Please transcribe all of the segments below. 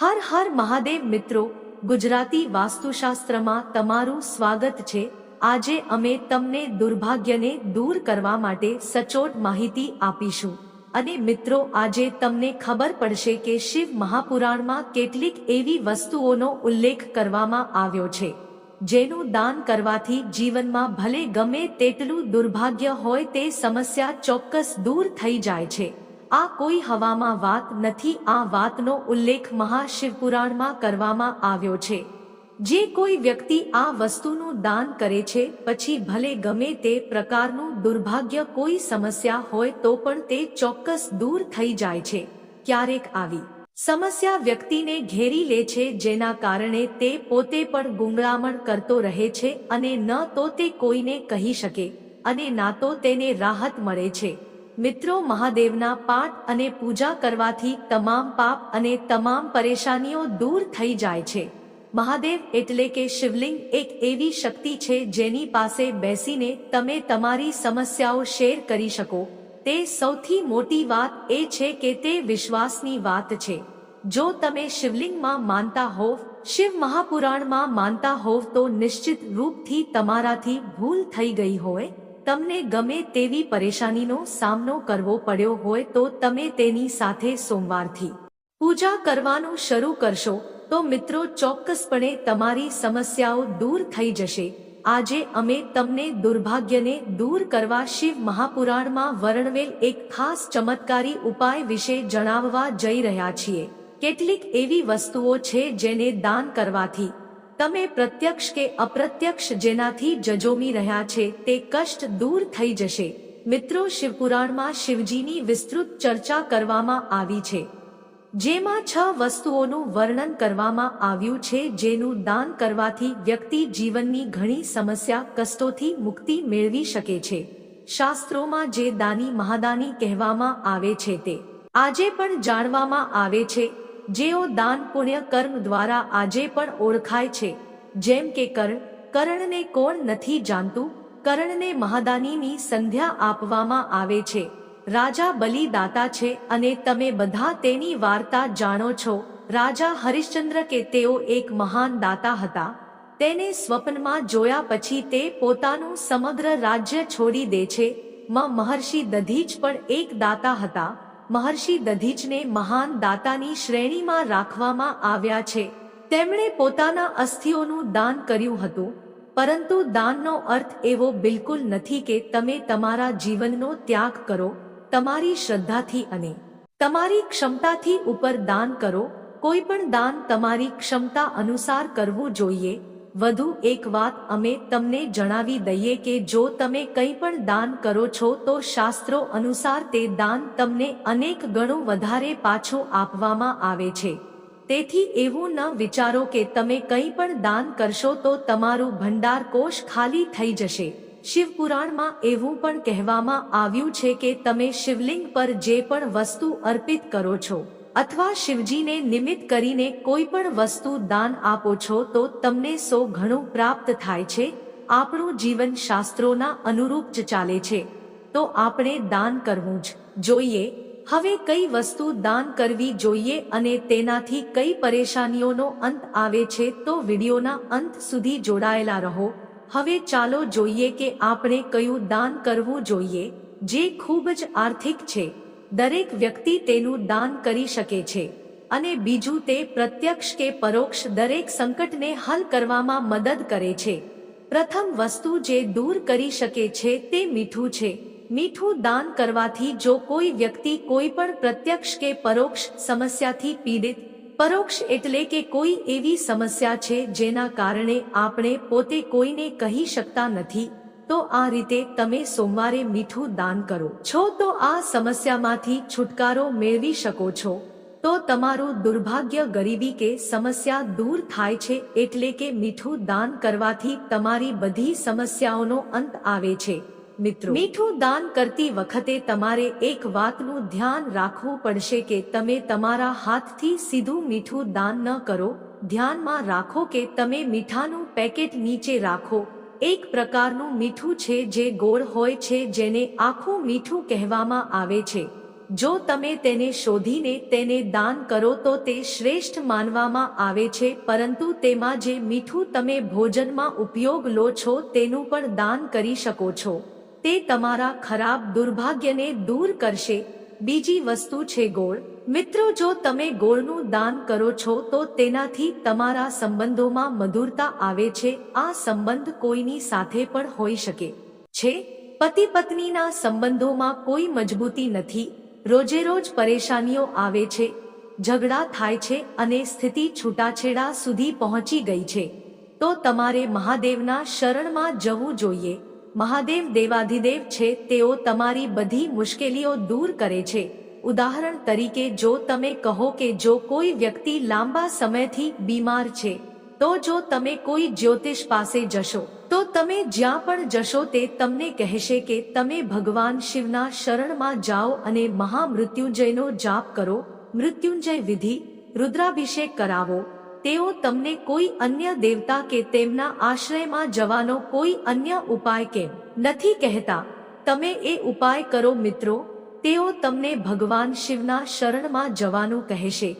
હર હર મહાદેવ મિત્રો, ગુજરાતી વાસ્તુશાસ્ત્રમાં તમારું સ્વાગત છે. આજે અમે તમને દુર્ભાગ્યને દૂર કરવા માટે સચોટ માહિતી આપીશું. અને મિત્રો, આજે તમને ખબર પડશે કે શિવ મહાપુરાણમાં કેટલીક એવી વસ્તુઓનો ઉલ્લેખ કરવામાં આવ્યો છે, જેનું દાન કરવાથી જીવનમાં ભલે ગમે તેટલું દુર્ભાગ્ય હોય તે સમસ્યા ચોક્કસ દૂર થઈ જાય છે. આ કોઈ હવામાં વાત નથી, આ વાતનો ઉલ્લેખ મહાશિવપુરાણમાં કરવામાં આવ્યો છે. જે કોઈ વ્યક્તિ આ વસ્તુનું દાન કરે છે, પછી ભલે ગમે તે પ્રકારનું દુર્ભાગ્ય કોઈ સમસ્યા હોય તો પણ તે ચોક્કસ દૂર થઈ જાય છે. ક્યારેક આવી સમસ્યા વ્યક્તિને ઘેરી લે છે, જેના કારણે તે પોતે પણ ગુંગળામણ કરતો રહે છે અને ન તો તે કોઈને કહી શકે અને ના તો તેને રાહત મળે છે. મિત્રો મહાદેવના પાઠ અને પૂજા કરવાથી તમામ પાપ અને તમામ પરેશાનીઓ દૂર થઈ જાય છે. મહાદેવ એટલે કે શિવલિંગ એક એવી શક્તિ છે જેની પાસે બેસીને તમે તમારી સમસ્યાઓ શેર કરી શકો. તે સૌથી મોટી વાત એ છે કે તે વિશ્વાસની વાત છે. જો તમે શિવલિંગમાં માનતા હોવ, શિવ મહાપુરાણમાં માનતા હોવ તો નિશ્ચિત રૂપથી તમારાથી ભૂલ થઈ ગઈ હોય. તમને ગમે તેવી પરેશાનીનો સામનો કરવો પડ્યો હોય તો તમે તેની સાથે સોમવારથી પૂજા કરવાનું શરૂ કરશો. તો મિત્રો, ચોક્કસપણે તમારી સમસ્યાઓ દૂર થઈ જશે. આજે અમે તમને દુર્ભાગ્યને દૂર કરવા શિવ મહાપુરાણમાં વર્ણવેલ એક ખાસ ચમત્કારી ઉપાય વિશે જણાવવા જઈ રહ્યા છીએ. કેટલીક એવી વસ્તુઓ છે જેને દાન કરવાથી તમે પ્રત્યક્ષ કે અપ્રત્યક્ષ જેનાથી જજોમી રહ્યા છે, તે કષ્ટ દૂર થઈ જશે. મિત્રો, શિવપુરાણમાં શિવજીની વિસ્તૃત ચર્ચા કરવામાં આવી છે. જેમાં છ વસ્તુઓનું વર્ણન કરવામાં આવ્યું છે, જેનું દાન કરવાથી વ્યક્તિ જીવનની ઘણી સમસ્યા, કષ્ટોથી મુક્તિ મેળવી શકે છે. શાસ્ત્રોમાં જે દાની મહાદાની કહેવામાં આવે છે તે આજે પણ જાણવામાં આવે છે. જેઓ દાન પુણ્ય કર્મ દ્વારા આજે પણ ઓળખાય છે. જેમ કે કર્ણ, કર્ણને કોણ નથી જાણતું? કર્ણને મહાદાનીની સંધ્યા આપવામાં આવે છે. રાજા બલિદાતા છે અને તમે બધા તેની વાર્તા જાણો છો. રાજા હરિશ્ચંદ્ર કે તેઓ એક મહાન દાતા હતા. તેને સ્વપ્નમાં જોયા પછી તે પોતાનું સમગ્ર રાજ્ય છોડી દે છે. મહર્ષિ દધીચ પણ એક દાતા હતા. મહર્ષિ દધીચને મહાન દાતાની શ્રેણીમાં રાખવામાં આવ્યા છે. તેમણે પોતાના અસ્થિઓનું દાન કર્યું હતું, પરંતુ દાનનો અર્થ એવો બિલકુલ નથી કે તમે તમારા જીવનનો ત્યાગ કરો, તમારી શ્રદ્ધાથી અને તમારી ક્ષમતાથી ઉપર દાન કરો, કોઈ પણ દાન તમારી ક્ષમતા અનુસાર કરવું જોઈએ વધુ એક વાત અમે તમને જણાવી દઈએ કે જો તમે કંઈ પણ દાન કરો છો તો શાસ્ત્રો અનુસાર તે દાન તમને અનેક ગણું વધારે પાછું આપવામાં આવે છે. તેથી એવું ન વિચારો કે તમે કંઈ પણ દાન કરશો તો તમારું ભંડાર કોષ ખાલી થઈ જશે. શિવપુરાણમાં એવું પણ કહેવામાં આવ્યું છે કે તમે શિવલિંગ પર જે પણ વસ્તુ અર્પિત કરો છો અથવા શિવજીને નિમિત્ત કરીને કોઈ પણ વસ્તુ દાન આપો છો તો તમને સો ઘણું પ્રાપ્ત થાય છે. આપણું જીવન શાસ્ત્રોના અનુરૂપ જ ચાલે છે. તો આપણે દાન કરવું જ જોઈએ. હવે કઈ વસ્તુ દાન કરવી જોઈએ અને તેનાથી કઈ પરેશાનીઓનો અંત આવે છે તો વિડીયોના અંત સુધી જોડાયેલા રહો. હવે ચાલો જોઈએ કે આપણે કયું દાન કરવું જોઈએ, જે ખૂબ જ આર્થિક છે. દરેક વ્યક્તિ તેનું દાન કરી શકે છે અને બીજું તે પ્રત્યક્ષ કે પરોક્ષ દરેક સંકટને હલ કરવામાં મદદ કરે છે. પ્રથમ વસ્તુ જે દૂર કરી શકે છે તે મીઠું છે. મીઠું દાન કરવાથી જો કોઈ વ્યક્તિ કોઈ પણ પ્રત્યક્ષ કે પરોક્ષ સમસ્યાથી પીડિત, પરોક્ષ એટલે કે કોઈ એવી સમસ્યા છે જેના કારણે આપણે પોતે કોઈને કહી શકતા નથી. તો આ રીતે તમે સોમવારે મીઠું દાન કરો. છો તો આ સમસ્યામાંથી છુટકારો મેળવી શકો છો. તો તમારું દુર્ભાગ્ય ગરીબી કે સમસ્યા દૂર થાય છે એટલે કે મીઠું દાન કરવાથી તમારી બધી સમસ્યાઓનો અંત આવે છે. મિત્રો, મીઠું દાન કરતી વખતે તમારે એક વાતનું ધ્યાન રાખવું પડશે કે તમે તમારા હાથથી સીધું મીઠું દાન ન કરો. ધ્યાનમાં રાખો કે તમે મીઠાનું પેકેટ નીચે રાખો. એક પ્રકારનું મીઠું છે જે ગોળ હોય છે જેને આખું મીઠું કહેવામાં આવે છે. જો તમે તેને શોધીને તેને દાન કરો તો તે શ્રેષ્ઠ માનવામાં આવે છે, પરંતુ તેમાં જે મીઠું તમે ભોજનમાં ઉપયોગ લો છો તેનું પણ દાન કરી શકો છો. તે તમારા ખરાબ દુર્ભાગ્યને દૂર કરશે. બીજી વસ્તુ છે ગોળ. મિત્રો, જો તમે ગોળનું દાન કરો છો, તો તેનાથી તમારા સંબંધોમાં મધુરતા આવે છે. આ સંબંધ કોઈની સાથે પણ હોઈ શકે છે. પતિ પત્નીના સંબંધોમાં કોઈ મજબૂતી નથી. રોજેરોજ પરેશાનીઓ આવે છે, ઝઘડા થાય છે અને સ્થિતિ છૂટાછેડા સુધી પહોંચી ગઈ છે. તો તમારે મહાદેવના શરણમાં જવું જોઈએ. મહાદેવ દેવાધિદેવ છે, તેઓ તમારી બધી મુશ્કેલીઓ દૂર કરે છે. ઉદાહરણ તરીકે જો તમે કહો કે જો કોઈ વ્યક્તિ લાંબા સમયથી બીમાર છે, તો જો તમે કોઈ જ્યોતિષ પાસે જશો, તો તમે જ્યાં પણ જશો તે તમને કહેશે કે તમે ભગવાન શિવના શરણમાં જાઓ અને મહામૃત્યુંજયનો જાપ કરો, મૃત્યુંજય વિધિ, રુદ્રાભિષેક કરાવો. તેઓ તમને કોઈ અન્ય દેવતા કે તેમના આશ્રયમાં જવાનો કોઈ અન્ય ઉપાય કેમ નથી કહેતા. તમે એ ઉપાય કરો મિત્રો તેઓ તમને ભગવાન શિવના શરણમાં જવાનું કહેશે.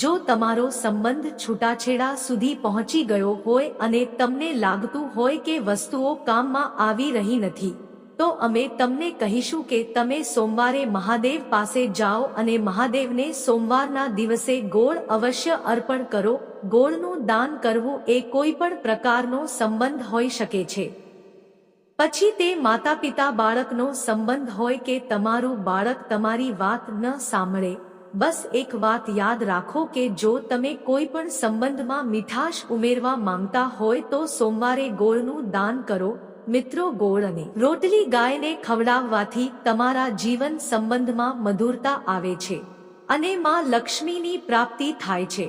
જો તમારો સંબંધ છૂટાછેડા સુધી પહોંચી ગયો હોય અને તમને લાગતું હોય કે વસ્તુઓ કામમાં આવી રહી નથી, તો અમે તમને કહીશું કે તમે સોમવારે મહાદેવ પાસે જાઓ અને મહાદેવને સોમવારના દિવસે ગોળ અવશ્ય અર્પણ કરો. ગોળનું દાન કરવું એ કોઈ પણ પ્રકારનો સંબંધ હોઈ શકે છે. પછી તે માતા પિતા બાળકનો સંબંધ હોય કે તમારું બાળક તમારી વાત ન સાંભળે, બસ એક વાત યાદ રાખો કે જો તમે કોઈ પણ સંબંધમાં મીઠાશ ઉમેરવા માંગતા હોય તો સોમવારે ગોળનું દાન કરો, મિત્રો ગોળ અને રોટલી ગાયને ખવડાવવાથી તમારા જીવન સંબંધમાં મધુરતા આવે છે અને માં લક્ષ્મીની પ્રાપ્તિ થાય છે.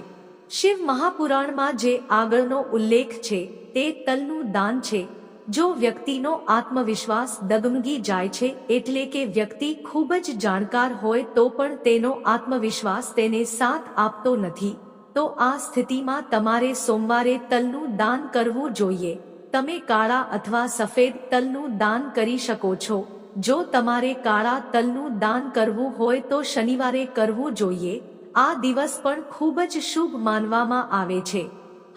શિવ મહાપુરાણમાં જે આગળનો ઉલ્લેખ છે, તે તલનું દાન છે. જો વ્યક્તિનો આત્મવિશ્વાસ દગમગી જાય છે એટલે કે વ્યક્તિ ખૂબ જ જાણકાર હોય તો પણ તેનો આત્મવિશ્વાસ તેને સાથ આપતો નથી, તો આ સ્થિતિમાં તમારે સોમવારે તલનું દાન કરવું જોઈએ. તમે કાળા અથવા સફેદ તલનું દાન કરી શકો છો. જો તમારે કાળા તલનું દાન કરવું હોય તો શનિવારે કરવું જોઈએ. આ દિવસ પણ ખૂબ જ શુભ માનવામાં આવે છે.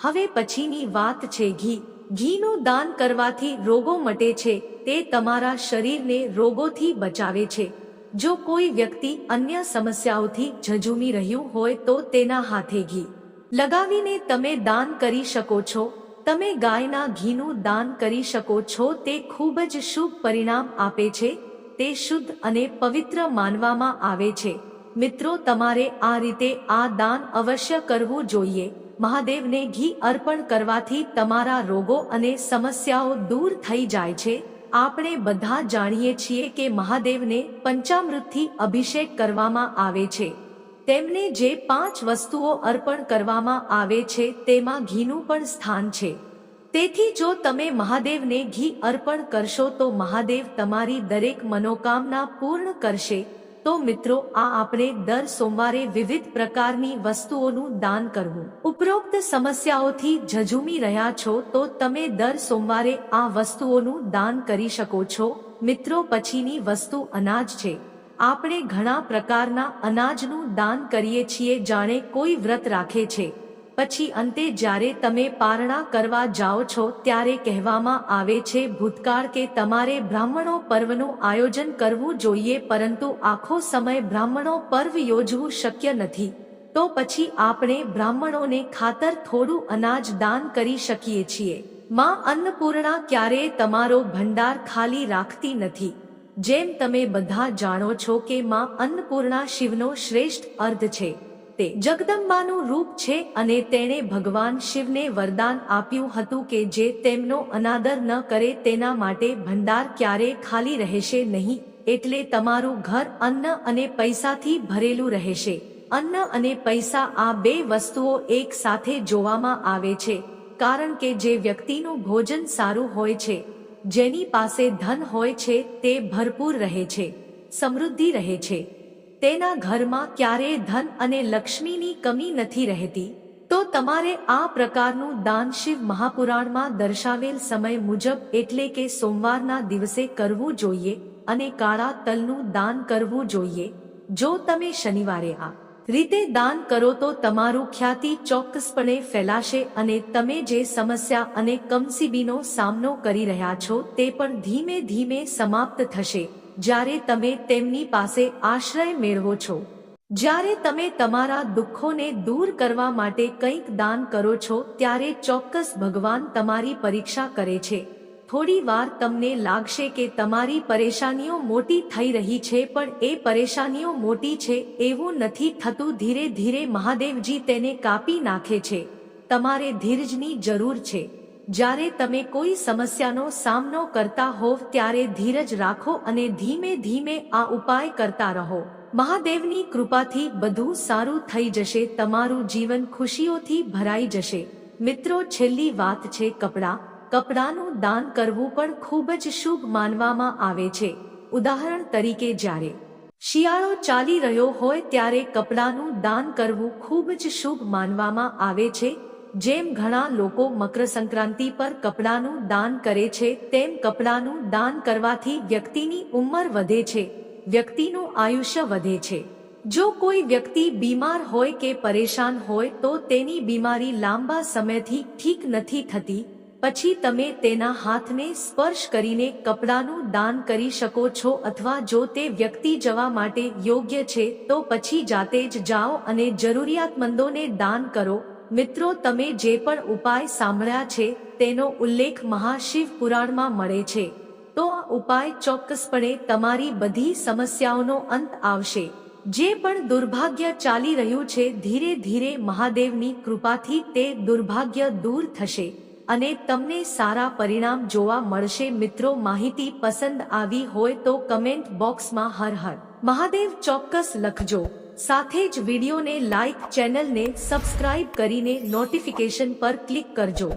હવે પછીની વાત છે ઘી. ઘીનું દાન કરવાથી રોગો મટે છે, તે તમારા શરીરને રોગોથી બચાવે છે. જો કોઈ વ્યક્તિ અન્ય સમસ્યાઓથી ઝઝુમી રહ્યું હોય તો તેના હાથે ઘી. લગાવીને તમે દાન કરી શકો છો. તમે ગાયના ઘીનું દાન કરી શકો છો, તે ખૂબ જ શુભ પરિણામ આપે છે, તે શુદ્ધ અને પવિત્ર માનવામાં આવે છે. મિત્રો, તમારે આ રીતે આ દાન અવશ્ય કરવું જોઈએ. મહાદેવને ઘી અર્પણ કરવાથી તમારા રોગો અને સમસ્યાઓ દૂર થઈ જાય છે. આપણે બધા જાણીએ છીએ કે મહાદેવને પંચામૃતથી અભિષેક કરવામાં આવે છે. તેમને જે પાંચ વસ્તુઓ અર્પણ કરવામાં આવે છે, તેમાં ઘીનું પણ સ્થાન છે. તેથી જો તમે મહાદેવને ઘી અર્પણ કરશો તો મહાદેવ તમારી દરેક મનોકામના પૂર્ણ કરશે. તો મિત્રો, આ આપણે દર સોમવારે વિવિધ પ્રકારની વસ્તુઓનું દાન કરવું. ઉપરોક્ત સમસ્યાઓથી ઝઝુમી રહ્યા છો, તો તમે દર સોમવારે આ વસ્તુઓનું દાન કરી શકો છો. મિત્રો, પછીની વસ્તુ અનાજ છે. આપણે ઘણા પ્રકારના અનાજનું દાન કરીએ છીએ, જાણે કોઈ વ્રત રાખે છે. પછી અંતે જ્યારે તમે પારણા કરવા જાઓ છો ત્યારે કહેવામાં આવે છે, ભૂતકાળ કે તમારે બ્રાહ્મણો પર્વનું આયોજન કરવું જોઈએ, પરંતુ આખો સમય બ્રાહ્મણો પર્વ યોજવું શક્ય નથી. તો પછી આપણે બ્રાહ્મણોને ખાતર થોડું અનાજ દાન કરી શકીએ છીએ. માં અન્નપૂર્ણા ક્યારેય તમારો ભંડાર ખાલી રાખતી નથી. જેમ તમે બધા જાણો છો કે માં અન્નપૂર્ણા શિવનો શ્રેષ્ઠ અર્ધ છે. તે જગદંબાનું રૂપ છે અને તેણે ભગવાન શિવને વરદાન આપ્યું હતું કે જે તેમનો અનાદર ન કરે તેના માટે ભંડાર ક્યારે ખાલી રહેશે નહીં, એટલે તમારું ઘર અન્ન અને પૈસાથી ભરેલું રહેશે. અન્ન અને પૈસા આ બે વસ્તુઓ એક સાથે જોવામાં આવે છે, કારણ કે જે વ્યક્તિનું ભોજન સારું હોય છે, જેની પાસે ધન હોય છે તે ભરપૂર રહે છે, સમૃદ્ધિ રહે છે. તેના ઘરમાં ક્યારેય ધન અને લક્ષ્મીની કમી નથી રહેતી, તો તમારે આ પ્રકારનું દાન શિવ મહાપુરાણમાં દર્શાવેલ સમય મુજબ એટલે કે સોમવારના દિવસે કરવું જોઈએ અને કાળા તલનું દાન કરવું જોઈએ. જો તમે શનિવારે આ રીતે દાન કરો તો તમારું ખ્યાતિ ચોક્કસપણે ફેલાશે અને તમે જે સમસ્યા અને કમસીબીનો સામનો કરી રહ્યા છો તે પણ ધીમે ધીમે સમાપ્ત થશે. જ્યારે તમે તેમની પાસે આશ્રય મેળવો છો, જ્યારે તમે તમારા દુઃખોને દૂર કરવા માટે કંઈક દાન કરો છો, ત્યારે ચોક્કસ ભગવાન તમારી પરીક્ષા કરે છે. થોડી વાર તમને લાગશે કે તમારી પરેશાનીઓ મોટી થઈ રહી છે, પણ એ પરેશાનીઓ મોટી છે એવું નથી થતું. ધીરે ધીરે મહાદેવજી તેને કાપી નાખે છે. તમારે ધીરજની જરૂર છે. જ્યારે તમે કોઈ સમસ્યાનો સામનો કરતા હોવ ત્યારે ધીરજ રાખો અને ધીમે ધીમે આ ઉપાય કરતા રહો. મહાદેવની કૃપાથી બધું સારું થઈ જશે, તમારું જીવન ખુશીઓથી ભરાઈ જશે. મિત્રો, છેલ્લી વાત છે કપડાં. કપડાનું દાન કરવું પણ ખૂબ જ શુભ માનવામાં આવે છે. ઉદાહરણ તરીકે જ્યારે શિયાળો ચાલી રહ્યો હોય ત્યારે કપડાનું દાન કરવું ખૂબ જ શુભ માનવામાં આવે છે. જેમ ઘણા લોકો મકર સંક્રાંતિ પર કપડાનું દાન કરે છે, તેમ કપડાનું દાન કરવાથી વ્યક્તિની ઉંમર વધે છે, વ્યક્તિનું આયુષ્ય વધે છે. જો કોઈ વ્યક્તિ બીમાર હોય કે પરેશાન હોય, તો તેની બીમારી લાંબા સમયથી ઠીક નથી થતી. પછી તમે તેના હાથને સ્પર્શ કરીને કપડાનું દાન કરી શકો છો અથવા જો તે વ્યક્તિ જવા માટે યોગ્ય છે, તો પછી જાતે જ જાઓ અને જરૂરિયાતમંદોને દાન કરો. મિત્રો, તમે જે પણ ઉપાય સાંભળ્યા છે, તેનો ઉલ્લેખ મહાશિવ પુરાણમાં મળે છે. તો આ ઉપાય ચોક્કસપણે તમારી બધી સમસ્યાઓનો અંત આવશે. જે પણ દુર્ભાગ્ય ચાલી રહ્યું છે, ધીરે ધીરે મહાદેવની કૃપાથી તે દુર્ભાગ્ય દૂર થશે. અને તમને સારા પરિણામ જોવા મળશે. મિત્રો, માહિતી પસંદ આવી હોય તો કમેન્ટ બોક્સમાં હર હર. મહાદેવ ચોક્કસ લખજો. સાથે જ વિડીયોને લાઇક ચેનલને સબસ્ક્રાઇબ કરીને નોટિફિકેશન પર ક્લિક કરજો.